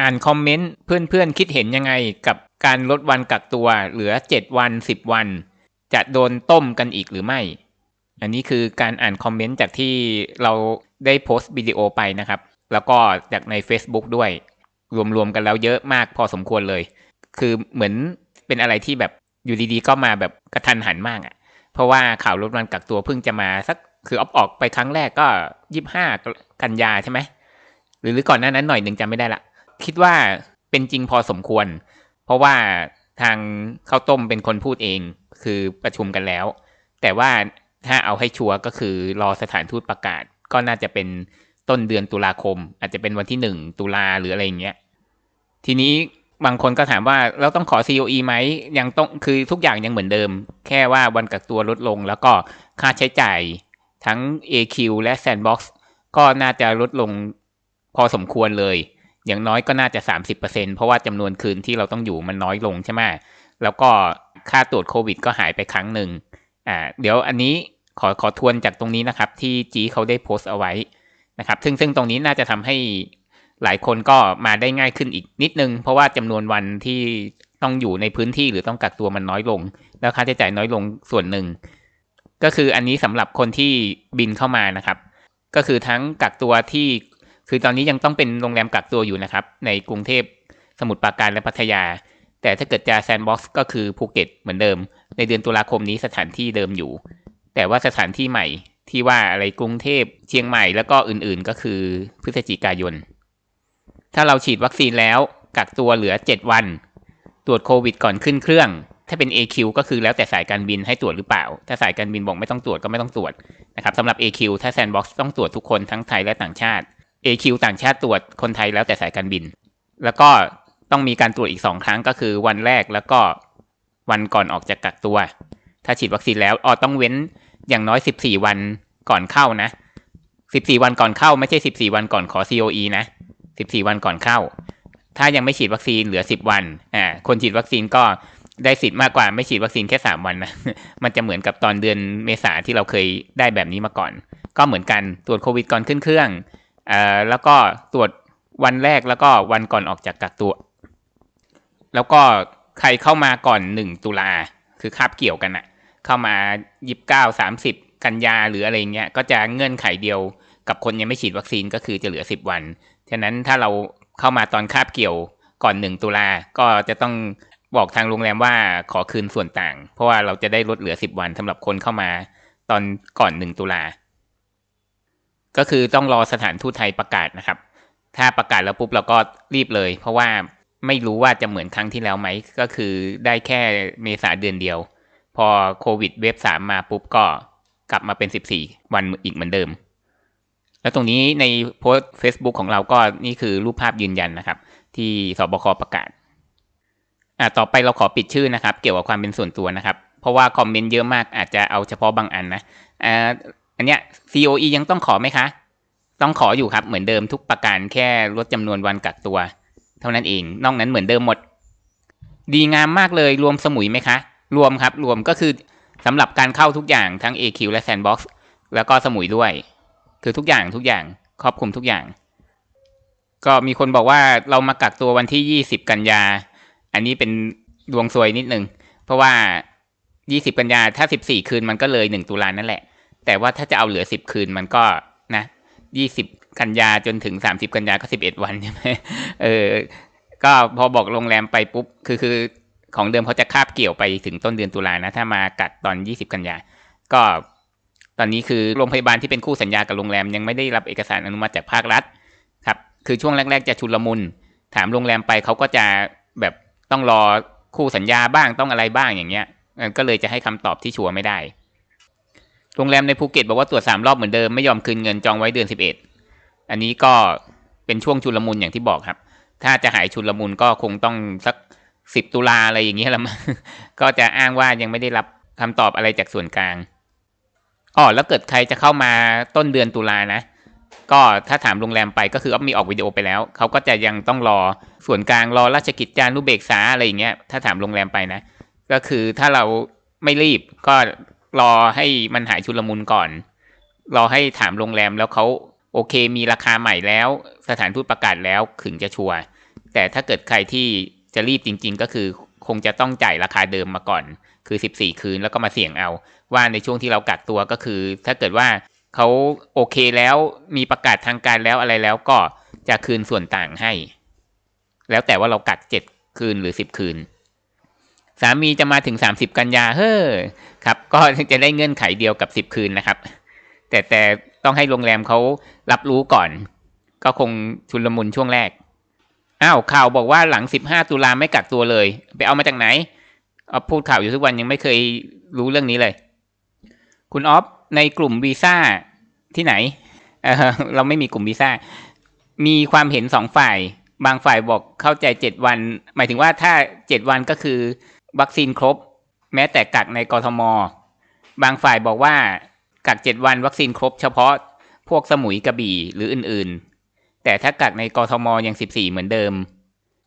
อ่านคอมเมนต์เพื่อนๆคิดเห็นยังไงกับการลดวันกักตัวเหลือ 7 วัน 10 วัน จะโดนต้มกันอีกหรือไม่ อันนี้คือการอ่านคอมเมนต์จากที่เราได้โพสต์วิดีโอไปนะครับ แล้วก็จากใน Facebook ด้วย รวมๆกันแล้วเยอะมากพอสมควรเลย คือเหมือนเป็นอะไรที่แบบอยู่ดีๆ ก็มาแบบกระทันหันมากอะ่ะ เพราะว่าข่าวลดวันกักตัวเพิ่งจะมาสักคือออฟออกไปครั้งแรกก็ยี่ห้ากันยาใช่ไหมหรือก่อนหน้านั้นหน่อยหนึ่งจำไม่ได้ละ คิดว่าเป็นจริงพอสมควร เพราะว่าทางข้าวต้มเป็นคนพูดเองคือประชุมกันแล้ว แต่ว่าถ้าเอาให้ชัวร์ก็คือรอสถานทูตประกาศ ก็น่าจะเป็นต้นเดือนตุลาคม อาจจะเป็นวันที่หนึ่งตุลาหรืออะไรอย่างเงี้ยทีนี้บางคนก็ถามว่าเราต้องขอ COE ไหมยังต้องคือทุกอย่างยังเหมือนเดิม แค่ว่าวันกักตัวลดลง แล้วก็ค่าใช้จ่ายทั้ง AQ และ Sandbox ก็น่าจะลดลงพอสมควรเลย อย่างน้อยก็น่าจะ 30%เพราะว่าจำนวนคืนที่เราต้องอยู่มันน้อยลงใช่ไหมแล้วก็ค่าตรวจโควิด ก็หายไปครั้งหนึ่งอ่าเดี๋ยวอันนี้ขอขอทวนจากตรงนี้นะครับ ที่จีเขาได้โพสต์เอาไว้นะครับ ซึ่งซึ่งตรงนี้น่าจะทำให้หลายคนก็มาได้ง่ายขึ้นอีกนิดนึง เพราะว่าจำนวนวันที่ต้องอยู่ในพื้นที่หรือต้องกักตัวมันน้อยลง แล้วค่าใช้จ่ายน้อยลงส่วนหนึ่ง ก็คืออันนี้สำหรับคนที่บินเข้ามานะครับ ก็คือทั้งกักตัวที่ คือตอนนี้ยังต้องเป็นโรงแรมกักตัวอยู่นะครับ ในกรุงเทพสมุทรปราการและพัทยา แต่ถ้าเกิดจะแซนด์บ็อกซ์ก็คือภูเก็ตเหมือนเดิม ในเดือนตุลาคมนี้สถานที่เดิมอยู่ แต่ว่าสถานที่ใหม่ที่ว่าอะไรกรุงเทพเชียงใหม่แล้วก็อื่นๆ ก็คือพฤศจิกายน ถ้าเราฉีดวัคซีนแล้วกักตัวเหลือ 7 วัน ตรวจโควิดก่อนขึ้นเครื่อง ถ้าเป็น AQ ก็คือแล้วแต่สายการบินให้ตรวจหรือเปล่า ถ้าสายการบินบอกไม่ต้องตรวจก็ไม่ต้องตรวจนะครับสำหรับ AQ ถ้า Sandbox ต้องตรวจทุกคนทั้งไทยและต่างชาติ AQ ต่างชาติตรวจคนไทยแล้วแต่สายการบิน แล้วก็ต้องมีการตรวจอีก2ครั้งก็คือวันแรกแล้วก็วันก่อนออกจากกักตัว ถ้าฉีดวัคซีนแล้วอ๋อต้องเว้นอย่างน้อย14วันก่อนเข้านะ14วันก่อนเข้าไม่ใช่14วันก่อนขอ COE นะ14วันก่อนเข้า ถ้ายังไม่ฉีดวัคซีนเหลือ10วันอ่าคนฉีดวัคซีนก็ได้สิทธิ์มากกว่าไม่ฉีดวัคซีนแค่3วันนะมันจะเหมือนกับตอนเดือนเมษาที่เราเคยได้แบบนี้มาก่อน ก็เหมือนกันตรวจโควิดก่อนขึ้นเครื่อง อ่าแล้วก็ตรวจวันแรกแล้วก็วันก่อนออกจากกักตัว แล้วก็ใครเข้ามาก่อน1ตุลาคือคาบเกี่ยวกันอะเข้ามา29 30กันยาหรืออะไรเงี้ยก็จะเงื่อนไขเดียวกับคนยังไม่ฉีดวัคซีนก็คือจะเหลือ10วัน ฉะนั้นถ้าเราเข้ามาตอนคาบเกี่ยวก่อนหนึ่งตุลาก็จะต้องบอกทางโรงแรมว่าขอคืนส่วนต่าง เพราะว่าเราจะได้ลดเหลือสิบวันสำหรับคนเข้ามาตอนก่อนหนึ่งตุลา ก็คือต้องรอสถานทูตไทยประกาศนะครับ ถ้าประกาศแล้วปุ๊บเราก็รีบเลย เพราะว่าไม่รู้ว่าจะเหมือนครั้งที่แล้วไหม ก็คือได้แค่เมษาเดือนเดียว พอโควิดเว็บสามมาปุ๊บก็กลับมาเป็นสิบสี่วันอีกเหมือนเดิม แล้วตรงนี้ในโพสต์ Facebook ของเราก็นี่คือรูปภาพยืนยันนะครับ ที่สบคประกาศอ่าต่อไปเราขอปิดชื่อนะครับ เกี่ยวกับความเป็นส่วนตัวนะครับ เพราะว่าคอมเมนต์เยอะมากอาจจะเอาเฉพาะบางอันนะอ่า อันเนี้ย COE ยังต้องขอไหมคะ ต้องขออยู่ครับ เหมือนเดิมทุกประการแค่ลดจำนวนวันกักตัว เท่านั้นเอง นอกนั้นเหมือนเดิมหมด ดีงามมากเลยรวมสมุยไหมคะ รวมครับ รวมก็คือสำหรับการเข้าทุกอย่างทั้ง AQ และ Sandbox แล้วก็สมุยด้วย คือทุกอย่างทุกอย่างครอบคลุมทุกอย่าง ก็มีคนบอกว่าเรามากักตัววันที่ยี่สิบกันยา อันนี้เป็นดวงซวยนิดนึง เพราะว่ายี่สิบกันยาถ้าสิบสี่คืนมันก็เลยหนึ่งตุลานั่นแหละ แต่ว่าถ้าจะเอาเหลือสิบคืนมันก็นะยี่สิบกันยาจนถึงสามสิบกันยาก็สิบเอ็ดวันใช่ไหมเออ ก็พอบอกโรงแรมไปปุ๊บ คือคือของเดิมเขาจะคาบเกี่ยวไปถึงต้นเดือนตุลานะ ถ้ามากักตอนยี่สิบกันยา ก็ตอนนี้คือโรงพยาบาลที่เป็นคู่สัญญากับโรงแรมยังไม่ได้รับเอกสารอนุมัติจากภาครัฐครับ คือช่วงแรก ๆ จะชุลมุน ถามโรงแรมไปเขาก็จะแบบต้องรอคู่สัญญาบ้างต้องอะไรบ้างอย่างเงี้ย ก็เลยจะให้คำตอบที่ชัวร์ไม่ได้ โรงแรมในภูเก็ตบอกว่าตรวจสามรอบเหมือนเดิมไม่ยอมคืนเงินจองไว้เดือนสิบเอ็ดอันนี้ก็เป็นช่วงชุลมุนอย่างที่บอกครับ ถ้าจะหายชุลมุนก็คงต้องสักสิบตุลาอะไรอย่างเงี้ยละมั้งก็จะอ้างว่ายังไม่ได้รับคำตอบอะไรจากส่วนกลางอ๋อแล้วเกิดใครจะเข้ามาต้นเดือนตุลานะ ก็ถ้าถามโรงแรมไปก็คือออฟมีออกวิดีโอไปแล้วเขาก็จะยังต้องรอส่วนกลางรอราชกิจจานุเบกษาอะไรอย่างเงี้ยถ้าถามโรงแรมไปนะ ก็คือถ้าเราไม่รีบก็ รอให้มันหายชุลมุนก่อน รอให้ถามโรงแรมแล้วเขาโอเคมีราคาใหม่แล้ว สถานทูตประกาศแล้วถึงจะชัวร์แต่ถ้าเกิดใครที่จะรีบจริง ๆ ก็คือคงจะต้องจ่ายราคาเดิมมาก่อน คือ 14 คืนแล้วก็มาเสี่ยงเอา ว่าในช่วงที่เรากักตัวก็คือ ถ้าเกิดว่าเขาโอเคแล้วมีประกาศทางการแล้วอะไรแล้วก็จะคืนส่วนต่างให้ แล้วแต่ว่าเรากักเจ็ดคืนหรือสิบคืน สามีจะมาถึงสามสิบกันยาเฮ้อครับ ก็จะได้เงื่อนไขเดียวกับสิบคืนนะครับ แต่แต่ต้องให้โรงแรมเขารับรู้ก่อน ก็คงชุลมุนช่วงแรกอ้าวข่าวบอกว่าหลังสิบห้าตุลาไม่กักตัวเลย ไปเอามาจากไหนเอาพูดข่าวอยู่ทุกวันยังไม่เคยรู้เรื่องนี้เลย คุณออฟในกลุ่มวีซ่าที่ไหนเเราไม่มีกลุ่มวีซ่า มีความเห็นสองฝ่าย บางฝ่ายบอกเข้าใจเจ็ดวัน หมายถึงว่าถ้าเจ็ดวันก็คือ วัคซีนครบ แม้แต่กักในกรทม บางฝ่ายบอกว่ากักเจ็ดวันวัคซีนครบเฉพาะพวกสมุยกระบี่หรืออื่นๆ แต่ถ้ากักในกรทมยังสิบสี่เหมือนเดิม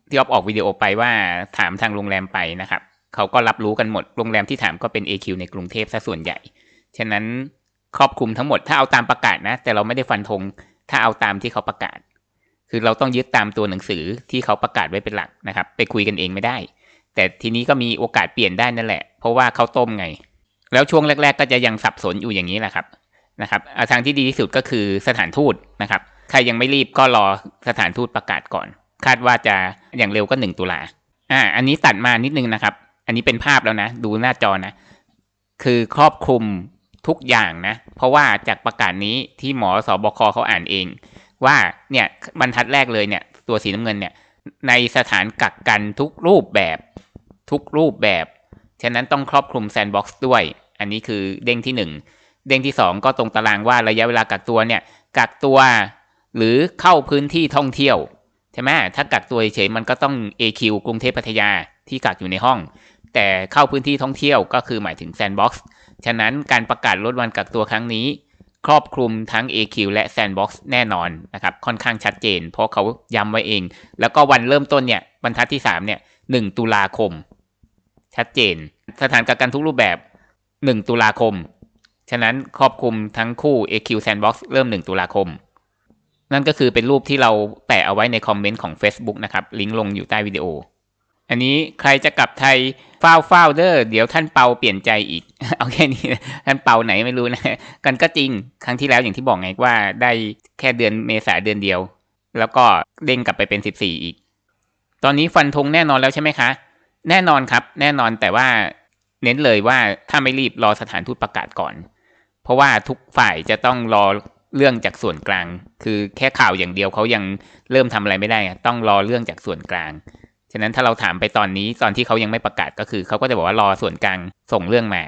ที่ออฟออกวิดีโอไปว่าถามทางโรงแรมไปนะครับ เขาก็รับรู้กันหมดโรงแรมที่ถามก็เป็น AQ ในกรุงเทพซะส่วนใหญ่ ฉะนั้นครอบคลุมทั้งหมดถ้าเอาตามประกาศนะ แต่เราไม่ได้ฟันธงถ้าเอาตามที่เขาประกาศ คือเราต้องยึดตามตัวหนังสือที่เขาประกาศไว้เป็นหลักนะครับ ไปคุยกันเองไม่ได้ แต่ทีนี้ก็มีโอกาสเปลี่ยนได้นั่นแหละ เพราะว่าเขาต้มไง แล้วช่วงแรก ๆ ก็จะยังสับสนอยู่อย่างนี้แหละครับนะครับทางที่ดีที่สุดก็คือสถานทูตนะครับ ใครยังไม่รีบก็รอสถานทูตประกาศก่อน คาดว่าจะอย่างเร็วก็หนึ่งตุลาอ่า อันนี้ตัดมานิดนึงนะครับ อันนี้เป็นภาพแล้วนะ ดูหน้าจอนะ คือครอบคลุมทุกอย่างนะ เพราะว่าจากประกาศนี้ที่หมอสอบคเขาอ่านเอง ว่าเนี่ยบรรทัดแรกเลยเนี่ย ตัวสีน้ำเงินเนี่ย ในสถานกักกันทุกรูปแบบ ทุกรูปแบบ ฉะนั้นต้องครอบคลุมแซนด์บ็อกซ์ด้วย อันนี้คือเด้งที่หนึ่งเด้งที่สองก็ตรงตารางว่าระยะเวลากักตัวเนี่ย กักตัวหรือเข้าพื้นที่ท่องเที่ยวใช่ไหมถ้ากักตัวเฉยมันก็ต้อง AQ กรุงเทพพัทยาที่กักอยู่ในห้อง แต่เข้าพื้นที่ท่องเที่ยวก็คือหมายถึงแซนด์บ็อกซ์ฉะนั้นการประกาศลดวันกักตัวครั้งนี้ ครอบคลุมทั้ง AQ และ Sandbox แน่นอนนะครับ ค่อนข้างชัดเจน เพราะเขาย้ำไว้เอง แล้วก็วันเริ่มต้นเนี่ยบรรทัดที่ 3 เนี่ย 1 ตุลาคม ชัดเจน สถานกักกันทุกรูปแบบ 1 ตุลาคม ฉะนั้นครอบคลุมทั้งคู่ AQ Sandbox เริ่ม 1 ตุลาคม นั่นก็คือเป็นรูปที่เราแปะเอาไว้ในคอมเมนต์ของ Facebook นะครับ ลิงก์ลงอยู่ใต้วิดีโอ อันนี้ใครจะกลับไทยเฝ้าเฝ้าเด้อเดี๋ยวท่านเปาเปลี่ยนใจอีก เอาแค่นี้ท่านเปาไหนไม่รู้นะ กันก็จริงครั้งที่แล้วอย่างที่บอกไงว่าได้แค่เดือนเมษาเดือนเดียว แล้วก็เด้งกลับไปเป็นสิบสี่อีก ตอนนี้ฟันธงแน่นอนแล้วใช่ไหมคะ แน่นอนครับ แน่นอนแต่ว่าเน้นเลยว่าถ้าไม่รีบรอสถานทูตประกาศก่อน เพราะว่าทุกฝ่ายจะต้องรอเรื่องจากส่วนกลาง คือแค่ข่าวอย่างเดียวเขายังเริ่มทำอะไรไม่ได้ ต้องรอเรื่องจากส่วนกลาง ฉะนั้นถ้าเราถามไปตอนนี้ตอนที่เขายังไม่ประกาศก็คือเขาก็จะบอกว่ารอส่วนกลางส่งเรื่องมา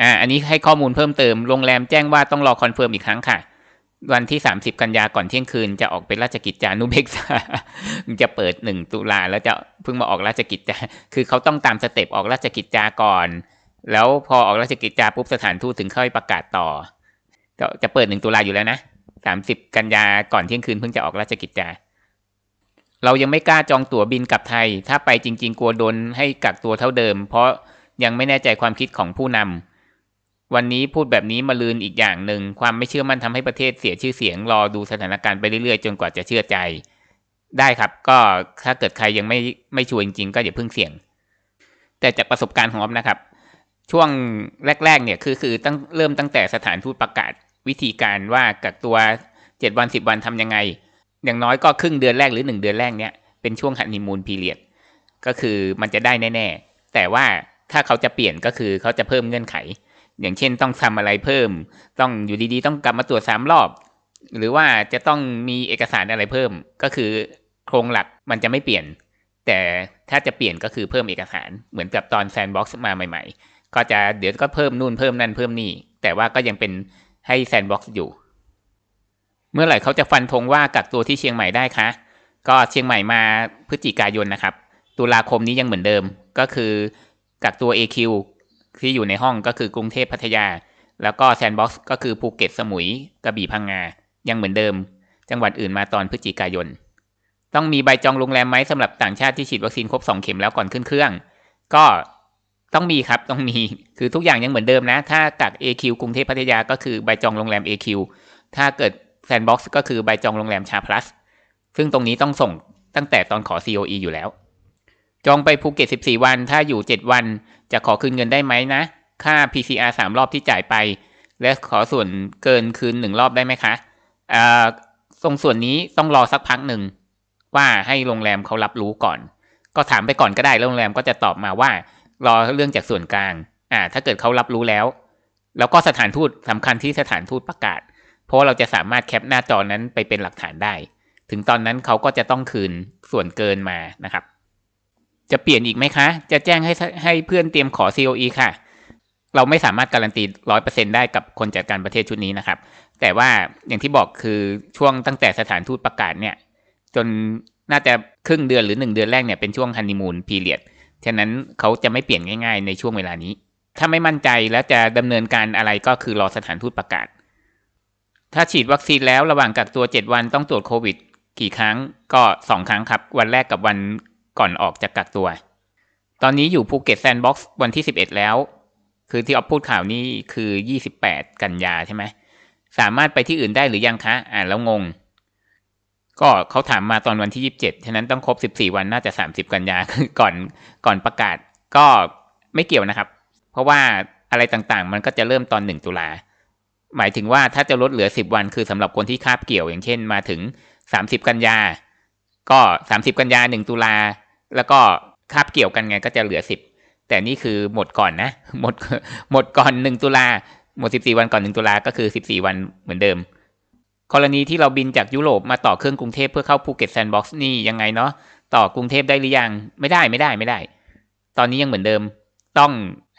อ่า อันนี้ให้ข้อมูลเพิ่มเติม โรงแรมแจ้งว่าต้องรอคอนเฟิร์มอีกครั้งค่ะ วันที่ 30 กันยาก่อนเที่ยงคืนจะออกเป็นราชกิจจานุเบกษาจะเปิด 1 ตุลาแล้วจะเพิ่งมาออกราชกิจจาคือเขาต้องตามสเต็ปออกราชกิจจาก่อน แล้วพอออกราชกิจจาปุ๊บสถานทูตถึงค่อยประกาศต่อ จะเปิด 1 ตุลาอยู่แล้วนะ 30 กันยาก่อนเที่ยงคืนเพิ่งจะออกราชกิจจา เรายังไม่กล้าจองตั๋วบินกลับไทย ถ้าไปจริง ๆ กลัวโดนให้กักตัวเท่าเดิม เพราะยังไม่แน่ใจความคิดของผู้นำ วันนี้พูดแบบนี้มาลืนอีกอย่างหนึ่ง ความไม่เชื่อมั่นทำให้ประเทศเสียชื่อเสียง รอดูสถานการณ์ไปเรื่อยๆ จนกว่าจะเชื่อใจ ได้ครับ ก็ถ้าเกิดใครยังไม่ไม่ชัวร์จริงๆก็อย่าเพิ่งเสี่ยง แต่จากประสบการณ์ของออฟนะครับ ช่วงแรก ๆ เนี่ยคือคือตั้งเริ่มตั้งแต่สถานทูตประกาศวิธีการว่ากักตัวเจ็ดวันสิบวันทํำยังไง อย่างน้อยก็ครึ่งเดือนแรกหรือหนึ่งเดือนแรกเนี้ยเป็นช่วงฮันนีมูนพีเรียดก็คือมันจะได้แน่ ๆ แต่ว่าถ้าเขาจะเปลี่ยนก็คือเขาจะเพิ่มเงื่อนไข อย่างเช่นต้องทำอะไรเพิ่ม ต้องอยู่ดีๆ ต้องกลับมาตรวจสามรอบ หรือว่าจะต้องมีเอกสารอะไรเพิ่ม ก็คือโครงหลักมันจะไม่เปลี่ยน แต่ถ้าจะเปลี่ยนก็คือเพิ่มเอกสารเหมือนกับตอนแซนบ็อกซ์มาใหม่ ๆ ก็จะเดี๋ยวก็เพิ่มนู่นเพิ่มนั่นเพิ่มนี่ แต่ว่าก็ยังเป็นให้แซนบ็อกซ์อยู่ เมื่อไหร่เขาจะฟันธงว่ากักตัวที่เชียงใหม่ได้คะก็เชียงใหม่มาพฤศจิกายนนะครับ ตุลาคมนี้ยังเหมือนเดิม ก็คือกักตัว AQ ที่อยู่ในห้องก็คือกรุงเทพพัทยา แล้วก็แซนด์บ็อกซ์ก็คือภูเก็ตสมุยกระบี่พังงา ยังเหมือนเดิม จังหวัดอื่นมาตอนพฤศจิกายน ต้องมีใบจองโรงแรมไหมสำหรับต่างชาติที่ฉีดวัคซีนครบ 2 เข็มแล้วก่อนขึ้นเครื่อง ก็ต้องมีครับต้องมีคือทุกอย่างยังเหมือนเดิมนะ ถ้ากัก AQ กรุงเทพพัทยาก็คือใบจองโรงแรม AQ ถ้าเกิดแซนด์บ็อกซ์ก็คือใบจองโรงแรมชาพลัสซึ่งตรงนี้ต้องส่งตั้งแต่ตอนขอ COE อยู่แล้ว จองไปภูเก็ต 14 วัน ถ้าอยู่ 7 วัน จะขอคืนเงินได้ไหมนะ ค่า PCR 3 รอบที่จ่ายไป และขอส่วนเกินคืน 1 รอบได้ไหมคะอ่าตรงส่วนนี้ต้องรอสักพักหนึ่ง ว่าให้โรงแรมเขารับรู้ก่อน ก็ถามไปก่อนก็ได้ โรงแรมก็จะตอบมาว่า รอเรื่องจากส่วนกลาง อ่า ถ้าเกิดเขารับรู้แล้ว แล้วก็สถานทูตสำคัญที่สถานทูตประกาศ เพราะเราจะสามารถแคปหน้าจอนั้นไปเป็นหลักฐานได้ ถึงตอนนั้นเขาก็จะต้องคืนส่วนเกินมานะครับ จะเปลี่ยนอีกไหมคะ จะแจ้งให้ให้เพื่อนเตรียมขอ COE ค่ะ เราไม่สามารถการันตีร้อยเปอร์เซ็นได้กับคนจัดการประเทศชุดนี้นะครับ แต่ว่าอย่างที่บอกคือช่วงตั้งแต่สถานทูตประกาศเนี่ย จนน่าจะครึ่งเดือนหรือหนึ่งเดือนแรกเนี่ยเป็นช่วงฮันนีมูนพีเรียดฉะนั้นเขาจะไม่เปลี่ยนง่าย ๆ ในช่วงเวลานี้ ถ้าไม่มั่นใจแล้วจะดำเนินการอะไรก็คือรอสถานทูตประกาศ ถ้าฉีดวัคซีนแล้วระหว่างกักตัว 7 วันต้องตรวจโควิดกี่ครั้งก็ 2 ครั้งครับ วันแรกกับวัน ก่อนออกจากกักตัว ตอนนี้อยู่ภูเก็ตแซนด์บ็อกซ์วันที่ 11 แล้ว คือที่ออฟพูดข่าวนี้คือ 28 กันยาใช่ไหม สามารถไปที่อื่นได้หรือยังคะ อ่านแล้วงง ก็เขาถามมาตอนวันที่ 27 ฉะนั้นต้องครบ 14 วันน่าจะ 30 กันยาก่อนก่อนประกาศ ก็ไม่เกี่ยวนะครับ เพราะว่าอะไรต่างๆ มันก็จะเริ่มตอน 1 ตุลา หมายถึงว่าถ้าจะลดเหลือ 10 วัน คือสำหรับคนที่คาบเกี่ยวอย่างเช่นมาถึง 30 กันยา ก็ 30 กันยา 1 ตุลา แล้วก็คาบเกี่ยวกันไงก็จะเหลือ10แต่นี่คือหมดก่อนนะ หมดหมดก่อน1ตุลาหมด14วันก่อน1ตุลาก็คือ14วันเหมือนเดิม กรณีที่เราบินจากยุโรปมาต่อเครื่องกรุงเทพเพื่อเข้าภูเก็ตแซนด์บ็อกซ์นี่ยังไงเนาะต่อกรุงเทพได้หรือยังไม่ได้ไม่ได้ไม่ได้ ตอนนี้ยังเหมือนเดิมต้อง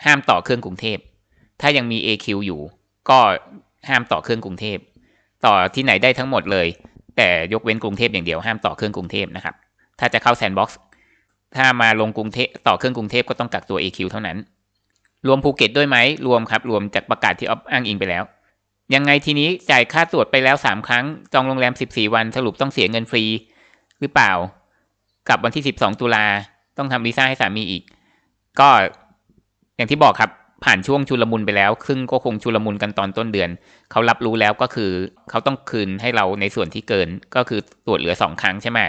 ห้ามต่อเครื่องกรุงเทพ ถ้ายังมี AQ อยู่ ก็ห้ามต่อเครื่องกรุงเทพ ต่อที่ไหนได้ทั้งหมดเลย แต่ยกเว้นกรุงเทพอย่างเดียวห้ามต่อเครื่องกรุงเทพนะครับ ถ้าจะเข้าแซนด์บ็อกซ์ ถ้ามาลงกรุงเทพต่อเครื่องกรุงเทพก็ต้องกักตัว AQ เท่านั้น รวมภูเก็ตด้วยไหมรวมครับ รวมจากประกาศที่ออฟอ้างอิงไปแล้ว ยังไงทีนี้จ่ายค่าตรวจไปแล้วสามครั้ง จองโรงแรมสิบสี่วันสรุปต้องเสียเงินฟรีหรือเปล่า กับวันที่สิบสองตุลาต้องทำวีซ่าให้สามีอีก ก็อย่างที่บอกครับผ่านช่วงชุลมุนไปแล้ว ซึ่งก็คงชุลมุนกันตอนต้นเดือน เขารับรู้แล้วก็คือ เขาต้องคืนให้เราในส่วนที่เกิน ก็คือตรวจเหลือสองครั้งใช่ไหม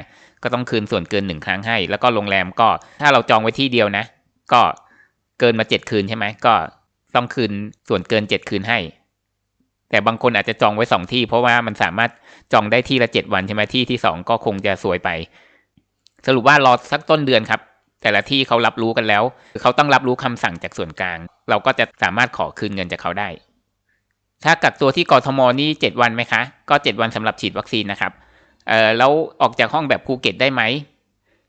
ก็ต้องคืนส่วนเกินหนึ่งครั้งให้ แล้วก็โรงแรมก็ถ้าเราจองไว้ที่เดียวนะ ก็เกินมาเจ็ดคืนใช่ไหมก็ต้องคืนส่วนเกินเจ็ดคืนให้ แต่บางคนอาจจะจองไว้สองที่ เพราะว่ามันสามารถจองได้ที่ละเจ็ดวันใช่ไหมที่ที่สองก็คงจะสวยไป สรุปว่ารอสักต้นเดือนครับ แต่ละที่เขารับรู้กันแล้วเขาต้องรับรู้คำสั่งจากส่วนกลาง เราก็จะสามารถขอคืนเงินจากเขาได้ถ้ากักตัวที่กรทมนี่เจ็ดวันไหมคะ ก็เจ็ดวันสำหรับฉีดวัคซีนนะครับ เออแล้วออกจากห้องแบบภูเก็ตได้ไหม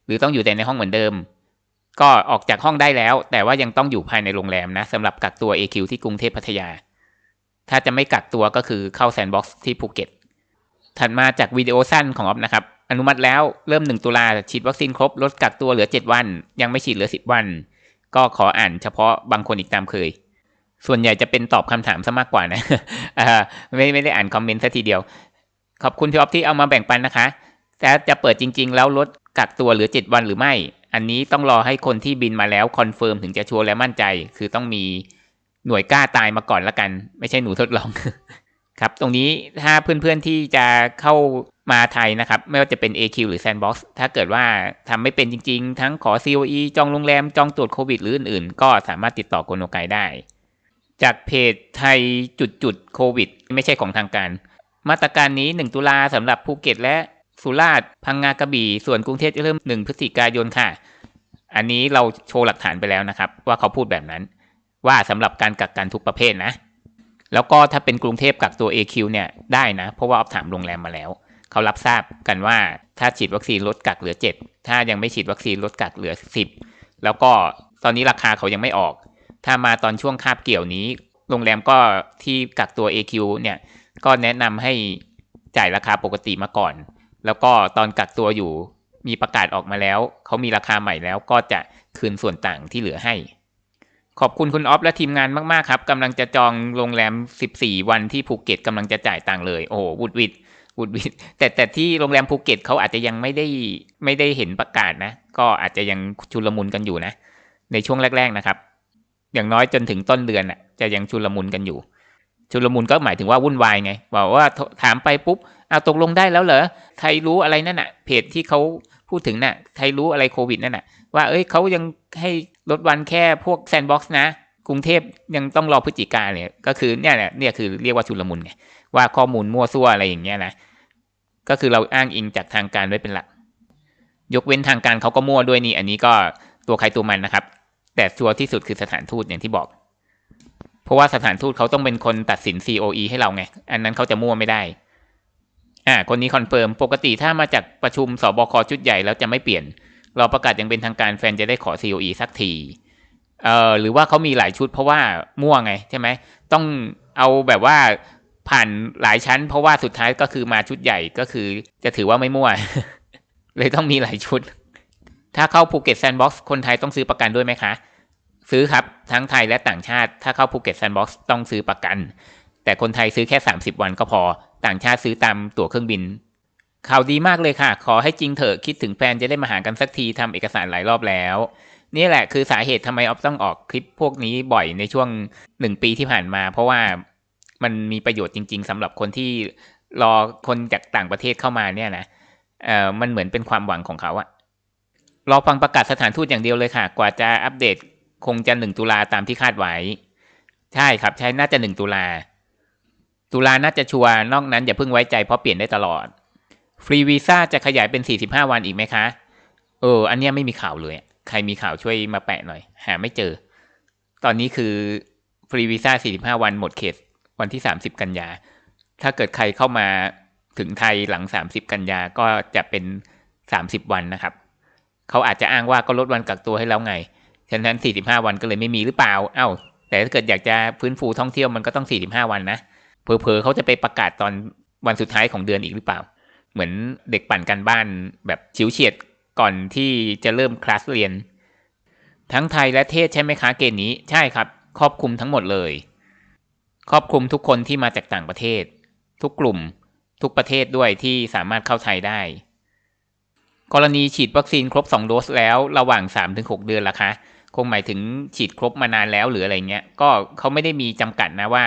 หรือต้องอยู่แต่ในห้องเหมือนเดิม ก็ออกจากห้องได้แล้ว แต่ว่ายังต้องอยู่ภายในโรงแรมนะสำหรับกักตัว AQ ที่กรุงเทพพัทยา ถ้าจะไม่กักตัวก็คือเข้าแซนด์บ็อกซ์ที่ภูเก็ตถัดมาจากวิดีโอสั้นของออฟนะครับ อนุมัติแล้วเริ่ม 1 ตุลาฉีดวัคซีนครบ ลดกักตัวเหลือ 7 วัน ยังไม่ฉีดเหลือ 10 วัน ก็ขออ่านเฉพาะบางคนอีกตามเคย ส่วนใหญ่จะเป็นตอบคำถามซะมากกว่านะไม่ไม่ได้อ่านคอมเมนต์ซะทีเดียว ขอบคุณพี่ออฟที่เอามาแบ่งปันนะคะ แต่จะเปิดจริง ๆ แล้วลดกักตัวเหลือ 7 วันหรือไม่ อันนี้ต้องรอให้คนที่บินมาแล้วคอนเฟิร์มถึงจะชัวร์และมั่นใจ คือต้องมีหน่วยกล้าตายมาก่อนละกัน ไม่ใช่หนูทดลอง ครับ ตรงนี้ถ้าเพื่อนๆที่จะเข้ามาไทยนะครับ ไม่ว่าจะเป็น AQ หรือ Sandbox ถ้าเกิดว่าทำไม่เป็นจริง ๆ ทั้งขอ COE จองโรงแรม จองตรวจโควิด หรืออื่นๆ ก็สามารถติดต่อโกโนไกได้ จากเพจไทยจุดจุดโควิด ไม่ใช่ของทางการ มาตรการนี้ 1 ตุลาสำหรับภูเก็ต และสุราษฎร์พังงากระบี่ ส่วนกรุงเทพจะเริ่ม 1 พฤศจิกายนค่ะ อันนี้เราโชว์หลักฐานไปแล้วนะครับ ว่าเขาพูดแบบนั้น ว่าสำหรับการกักกันทุกประเภทนะ แล้วก็ถ้าเป็นกรุงเทพกักตัว AQ เนี่ยได้นะ เพราะว่าออฟถามโรงแรมมาแล้ว เขารับทราบกันว่าถ้าฉีดวัคซีนลดกักเหลือ 7 ถ้ายังไม่ฉีดวัคซีนลดกักเหลือ 10 แล้วก็ตอนนี้ราคาเขายังไม่ออก ถ้ามาตอนช่วงคาบเกี่ยวนี้ โรงแรมก็ที่กักตัว AQ เนี่ย ก็แนะนำให้จ่ายราคาปกติมาก่อน แล้วก็ตอนกักตัวอยู่มีประกาศออกมาแล้ว เขามีราคาใหม่แล้วก็จะคืนส่วนต่างที่เหลือให้ ขอบคุณคุณออฟและทีมงานมากๆครับกำลังจะจองโรงแรม 14 วันที่ภูเก็ตกำลังจะจ่ายตังค์เลย โอ้โหวุดวิดวุดวิดแต่แต่ที่โรงแรมภูเก็ตเขาอาจจะยังไม่ได้ไม่ได้เห็นประกาศนะ ก็อาจจะยังชุลมุนกันอยู่นะ ในช่วงแรก ๆนะครับ อย่างน้อยจนถึงต้นเดือนอะ จะยังชุลมุนกันอยู่ ชุลมุนก็หมายถึงว่าวุ่นวายไงบอกว่าถามไปปุ๊บเอาตกลงได้แล้วเหรอใครรู้อะไรนั่นอะ เพจที่เขาพูดถึงน่ะไทยรู้อะไรโควิดนั่นน่ะ ว่าเอ้ยเขายังให้ลดวันแค่พวกแซนด์บ็อกซ์นะ กรุงเทพยังต้องรอพฤศจิกาเนี่ยก็คือเนี่ยแหละเนี่ยคือเรียกว่าชุลมุนไงว่าข้อมูลมั่วซั่วอะไรอย่างเงี้ยนะก็คือเราอ้างอิงจากทางการไว้เป็นหลัก ยกเว้นทางการเขาก็มั่วด้วยนี่ อันนี้ก็ตัวใครตัวมันนะครับ แต่ชัวร์ที่สุดคือสถานทูตอย่างที่บอก เพราะว่าสถานทูตเขาต้องเป็นคนตัดสิน COE ให้เราไง อันนั้นเขาจะมั่วไม่ได้ อ่า คนนี้คอนเฟิร์ม ปกติถ้ามาจากประชุมสบคชุดใหญ่แล้วจะไม่เปลี่ยน เราประกาศย่างเป็นทางการแฟนจะได้ขอ COE สักที เอ่อ หรือว่าเขามีหลายชุดเพราะว่ามั่วไงใช่ไหม ต้องเอาแบบว่าผ่านหลายชั้น เพราะว่าสุดท้ายก็คือมาชุดใหญ่ก็คือจะถือว่าไม่มั่ว เลยต้องมีหลายชุด ถ้าเข้าภูเก็ตแซนด์บ็อกซ์คนไทยต้องซื้อประกันด้วยไหมคะ ซื้อครับทั้งไทยและต่างชาติ ถ้าเข้าภูเก็ตแซนด์บ็อกซ์ต้องซื้อประกัน แต่คนไทยซื้อแค่ 30 วันก็พอ ต่างชาติซื้อตามตั๋วเครื่องบิน ข่าวดีมากเลยค่ะ ขอให้จริงเถอะคิดถึงแฟนจะได้มาหากันสักทีทำเอกสารหลายรอบแล้ว นี่แหละคือสาเหตุทำไมออฟต้องออกคลิปพวกนี้บ่อยในช่วงหนึ่งปีที่ผ่านมา เพราะว่ามันมีประโยชน์จริง ๆสำหรับคนที่รอคนจากต่างประเทศเข้ามาเนี่ยนะเออมันเหมือนเป็นความหวังของเขาอะรอฟังประกาศสถานทูตอย่างเดียวเลยค่ะ กว่าจะอัปเดต คงจะหนึ่งตุลาตามที่คาดไว้ ใช่ครับ ใช่น่าจะหนึ่งตุลาตุลาน่าจะชัวร์นอกนั้นอย่าเพิ่งไว้ใจเพราะเปลี่ยนได้ตลอด ฟรีวีซ่าจะขยายเป็น 45 วันอีกไหมคะ เออ อันเนี้ยไม่มีข่าวเลย ใครมีข่าวช่วยมาแปะหน่อย หาไม่เจอ ตอนนี้คือฟรีวีซ่า 45 วันหมดเขตวันที่ 30 กันยา ถ้าเกิดใครเข้ามาถึงไทยหลัง 30 กันยาก็จะเป็น 30 วันนะครับ เขาอาจจะอ้างว่าก็ลดวันกักตัวให้แล้วไง ฉะนั้น 45 วันก็เลยไม่มีหรือเปล่า เอ้า แต่ถ้าเกิดอยากจะฟื้นฟูท่องเที่ยวมันก็ต้อง 45 วันนะเพอเพอๆเขาจะไปประกาศตอนวันสุดท้ายของเดือนอีกหรือเปล่า เหมือนเด็กปั่นกันบ้านแบบชิวเฉียดก่อนที่จะเริ่มคลาสเรียน ทั้งไทยและเทศใช่ไหมคะเกณฑ์นี้ ใช่ครับ ครอบคลุมทั้งหมดเลย ครอบคลุมทุกคนที่มาจากต่างประเทศ ทุกกลุ่ม ทุกประเทศด้วยที่สามารถเข้าไทยได้ กรณีฉีดวัคซีนครบ 2 โดสแล้วระหว่าง 3-6 เดือนละคะ คงหมายถึงฉีดครบมานานแล้วหรืออะไรเงี้ย ก็เขาไม่ได้มีจำกัดนะว่า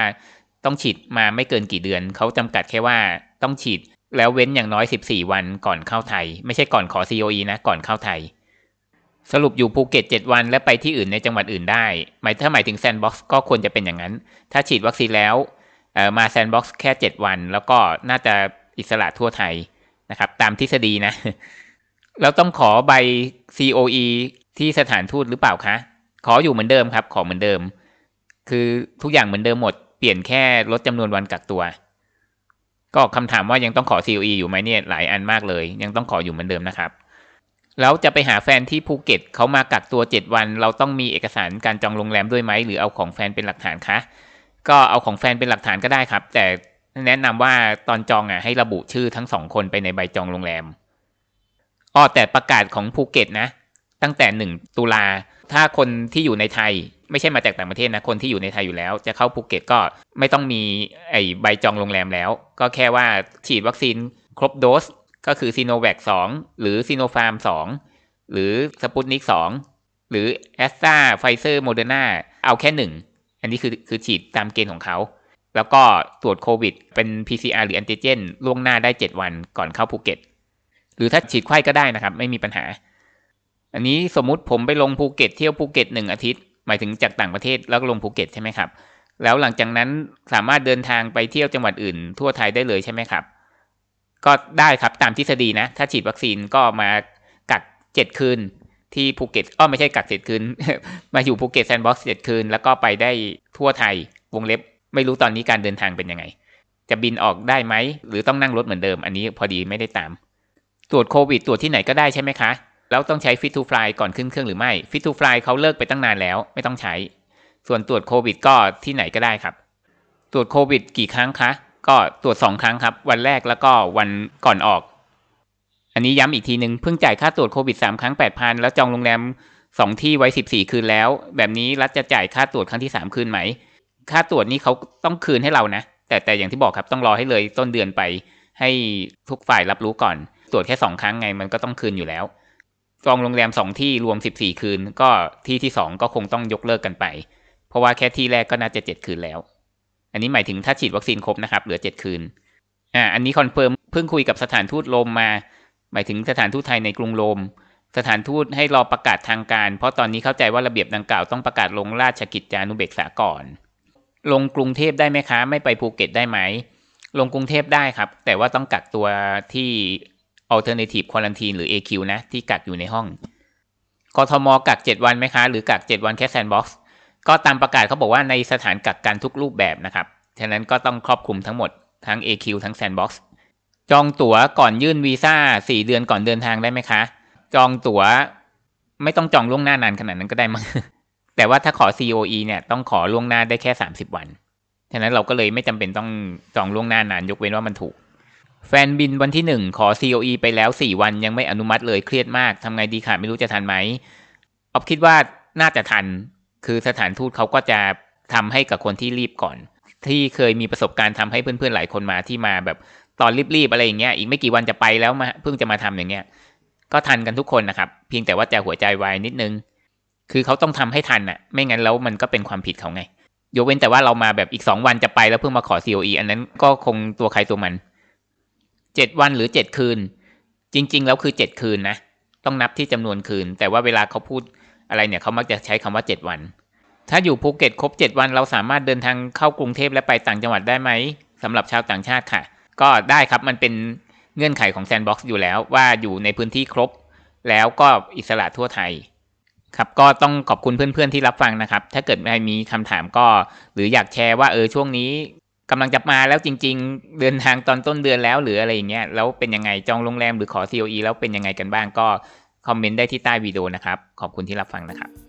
ต้องฉีดมาไม่เกินกี่เดือน เขาจำกัดแค่ว่าต้องฉีดแล้วเว้นอย่างน้อย 14 วันก่อนเข้าไทย ไม่ใช่ก่อนขอ COE นะ ก่อนเข้าไทย สรุปอยู่ภูเก็ต 7 วัน และไปที่อื่นในจังหวัดอื่นได้ หมายถ้าหมายถึงแซนด์บ็อกซ์ก็ควรจะเป็นอย่างนั้น ถ้าฉีดวัคซีนแล้วมาแซนด์บ็อกซ์แค่ 7 วัน แล้วก็น่าจะอิสระทั่วไทยนะครับ ตามทฤษฎีนะ แล้วต้องขอใบ COE ที่สถานทูตหรือเปล่าคะ ขออยู่เหมือนเดิมครับ ขอเหมือนเดิม คือทุกอย่างเหมือนเดิมหมด เปลี่ยนแค่ลดจำนวนวันกักตัว ก็คำถามว่ายังต้องขอ COE อยู่ไหมเนี่ยหลายอันมากเลย ยังต้องขออยู่เหมือนเดิมนะครับ แล้วจะไปหาแฟนที่ภูเก็ตเขามากักตัว 7 วัน เราต้องมีเอกสารการจองโรงแรมด้วยไหมหรือเอาของแฟนเป็นหลักฐานคะ ก็เอาของแฟนเป็นหลักฐานก็ได้ครับ แต่แนะนำว่าตอนจองอะให้ระบุชื่อทั้งสองคนไปในใบจองโรงแรมอ้อแต่ประกาศของภูเก็ตนะ ตั้งแต่หนึ่งตุลา ถ้าคนที่อยู่ในไทยไม่ใช่มาจากต่างประเทศนะ คนที่อยู่ในไทยอยู่แล้ว จะเข้าภูเก็ตก็ไม่ต้องมีไอใบจองโรงแรมแล้ว ก็แค่ว่าฉีดวัคซีนครบโดส ก็คือซีโนแวคสองหรือซีโนฟาร์มสองหรือสปุตนิกสองหรือแอสตราไฟเซอร์โมเดอร์นาเอาแค่หนึ่ง อันนี้คือคือฉีดตามเกณฑ์ของเขา แล้วก็ตรวจโควิด เป็น PCR หรือแอนติเจนล่วงหน้าได้ 7 วันก่อนเข้าภูเก็ต หรือถ้าฉีดไข้ก็ได้นะครับ ไม่มีปัญหา อันนี้สมมุติผมไปลงภูเก็ตเที่ยวภูเก็ตหนึ่งอาทิตย์ หมายถึงจากต่างประเทศแล้วก็ลงภูเก็ตใช่ไหมครับ แล้วหลังจากนั้นสามารถเดินทางไปเที่ยวจังหวัดอื่น ทั่วไทยได้เลยใช่ไหมครับ ก็ได้ครับตามทฤษฎีนะ ถ้าฉีดวัคซีนก็มากักเจ็ดคืนที่ภูเก็ตอ้อไม่ใช่กักเจ็ดคืน มาอยู่ภูเก็ตแซนด์บ็อกซ์เจ็ดคืน แล้วก็ไปได้ทั่วไทยวงเล็บ ไม่รู้ตอนนี้การเดินทางเป็นยังไง จะบินออกได้ไหม หรือต้องนั่งรถเหมือนเดิม อันนี้พอดีไม่ได้ตาม ตรวจโควิดตรวจที่ไหนก็ได้ใช่ไหมคะ แล้วต้องใช้ฟิตทูฟลายก่อนขึ้นเครื่องหรือไม่ฟิตทูฟลายเขาเลิกไปตั้งนานแล้ว ไม่ต้องใช้ ส่วนตรวจโควิดก็ที่ไหนก็ได้ครับ ตรวจโควิดกี่ครั้งคะ ก็ตรวจสองครั้งครับ วันแรกแล้วก็วันก่อนออก อันนี้ย้ำอีกทีหนึ่งเพิ่งจ่ายค่าตรวจโควิดสามครั้งแปดพันแล้วจองโรงแรมสองที่ไว้สิบสี่คืนแล้ว แบบนี้รัฐจะจ่ายค่าตรวจครั้งที่สามคืนไหม ค่าตรวจนี้เขาต้องคืนให้เรานะ แต่แต่อย่างที่บอกครับต้องรอให้เลยต้นเดือนไป ให้ทุกฝ่ายรับรู้ก่อน ตรวจแค่สองครั้งไงมันก็ต้องคืนอยู่แล้ว จองโรงแรมสองที่รวมสิบสี่คืน ก็ที่ที่สองก็คงต้องยกเลิกกันไป เพราะว่าแค่ที่แรกก็น่าจะเจ็ดคืนแล้ว อันนี้หมายถึงถ้าฉีดวัคซีนครบนะครับเหลือเจ็ดคืนอ่าอันนี้คอนเฟิร์มเพิ่งคุยกับสถานทูตโรมมา หมายถึงสถานทูตไทยในกรุงโรมสถานทูตให้รอประกาศทางการ เพราะตอนนี้เข้าใจว่าระเบียบดังกล่าวต้องประกาศลงราชกิจจานุเบกษาก่อน ลงกรุงเทพได้ไหมคะ ไม่ไปภูเก็ตได้ไหม ลงกรุงเทพได้ครับ แต่ว่าต้องกักตัวที่ alternative quarantine หรือ AQ นะ ที่กักอยู่ในห้องกทมกัก 7 วันไหมคะ หรือกัก 7 วันแค่ sandbox ก็ตามประกาศเขาบอกว่าในสถานกักกันทุกรูปแบบนะครับ ฉะนั้นก็ต้องครอบคลุมทั้งหมดทั้ง AQ ทั้ง sandbox จองตั๋วก่อนยื่นวีซ่า 4 เดือนก่อนเดินทางได้ไหมคะ จองตั๋วไม่ต้องจองล่วงหน้านานขนาดนั้นก็ได้มั้งแต่ว่าถ้าขอ COE เนี่ยต้องขอล่วงหน้าได้แค่ 30 วัน ฉะนั้นเราก็เลยไม่จำเป็นต้องจองล่วงหน้านานยกเว้นว่ามันถูก แฟนบินวันที่หนึ่งขอ COE ไปแล้ว4วันยังไม่อนุมัติเลยเครียดมากทำไงดีค่ะไม่รู้จะทันไหมออฟคิดว่าน่าจะทัน คือสถานทูตเขาก็จะทำให้กับคนที่รีบก่อน ที่เคยมีประสบการณ์ทำให้เพื่อนๆหลายคนมาที่มาแบบตอนรีบๆอะไรอย่างเงี้ยอีกไม่กี่วันจะไปแล้วมาเพิ่งจะมาทำอย่างเงี้ย ก็ทันกันทุกคนนะครับ เพียงแต่ว่าจะหัวใจวายนิดนึง คือเขาต้องทำให้ทันอะไม่งั้นแล้วมันก็เป็นความผิดเขาไงยกเว้นแต่ว่าเรามาแบบอีกสองวันจะไปแล้วเพิ่งมาขอ COE อันนั้นก็คงตัวใครตัวมัน เจ็ดวันหรือเจ็ดคืน จริง ๆ แล้วคือเจ็ดคืนนะ ต้องนับที่จำนวนคืน แต่ว่าเวลาเขาพูดอะไรเนี่ยเขามักจะใช้คำว่าเจ็ดวัน ถ้าอยู่ภูเก็ตครบเจ็ดวัน เราสามารถเดินทางเข้ากรุงเทพและไปต่างจังหวัดได้ไหมสำหรับชาวต่างชาติค่ะ ก็ได้ครับมันเป็นเงื่อนไขของแซนด์บ็อกซ์อยู่แล้วว่าอยู่ในพื้นที่ครบ แล้วก็อิสระทั่วไทยครับก็ต้องขอบคุณเพื่อนๆที่รับฟังนะครับ ถ้าเกิดใครมีคำถามก็ หรืออยากแชร์ว่าเออช่วงนี้ กำลังจะมาแล้วจริง ๆ เดินทางตอนต้นเดือนแล้วหรืออะไรอย่างเงี้ยแล้วเป็นยังไงจองโรงแรมหรือขอ COE แล้วเป็นยังไงกันบ้างก็คอมเมนต์ได้ที่ใต้วิดีโอนะครับ ขอบคุณที่รับฟังนะครับ